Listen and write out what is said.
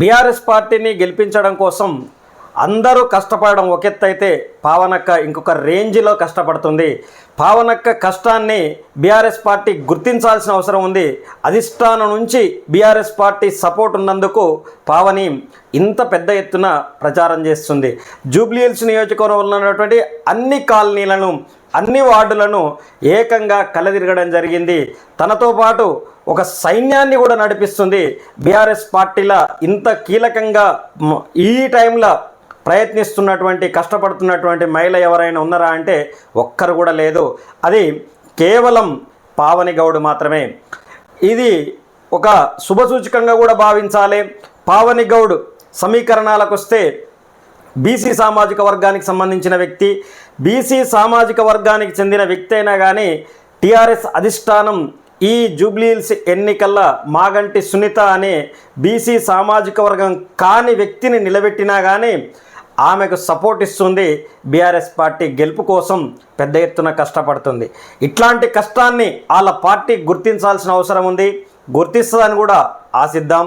BRS పార్టీని గెలిపించడం కోసం అందరూ కష్టపడడం ఒక ఎత్తు పావనక్క ఇంకొక రేంజ్లో కష్టపడుతుంది. పావనక్క కష్టాన్ని బీఆర్ఎస్ పార్టీ గుర్తించాల్సిన అవసరం ఉంది. అధిష్టానం నుంచి బీఆర్ఎస్ పార్టీ సపోర్ట్ ఉన్నందుకు పావని ఇంత పెద్ద ఎత్తున ప్రచారం చేస్తుంది. జూబ్లీహిల్స్ నియోజకవర్గంలో ఉన్నటువంటి అన్ని కాలనీలను అన్ని వార్డులను ఏకంగా కలదిరగడం జరిగింది. తనతో పాటు ఒక సైన్యాన్ని కూడా నడిపిస్తుంది. బీఆర్ఎస్ పార్టీల ఇంత కీలకంగా ఈ టైంలో ప్రయత్నిస్తున్నటువంటి కష్టపడుతున్నటువంటి మహిళ ఎవరైనా ఉన్నారా అంటే ఒక్కరు కూడా లేదు. అది కేవలం పావని గౌడ్ మాత్రమే. ఇది ఒక శుభసూచకంగా కూడా భావించాలి. పావని గౌడ్ సమీకరణాలకు వస్తే బీసీ సామాజిక వర్గానికి సంబంధించిన వ్యక్తి బీసీ సామాజిక వర్గానికి చెందిన వ్యక్తి అయినా కానీ టీఆర్ఎస్ అధిష్టానం ఈ జూబ్లీహిల్స్ ఎన్నికల్లో మాగంటి సునీత అనే బీసీ సామాజిక వర్గం కాని వ్యక్తిని నిలబెట్టినా కానీ ఆమెకు సపోర్ట్ ఇస్తుంది బీఆర్ఎస్ పార్టీ గెలుపు కోసం పెద్ద ఎత్తున కష్టపడుతుంది. ఇట్లాంటి కష్టాన్ని వాళ్ళ పార్టీ గుర్తించాల్సిన అవసరం ఉంది. గుర్తిస్తుందని కూడా ఆశిద్దాం.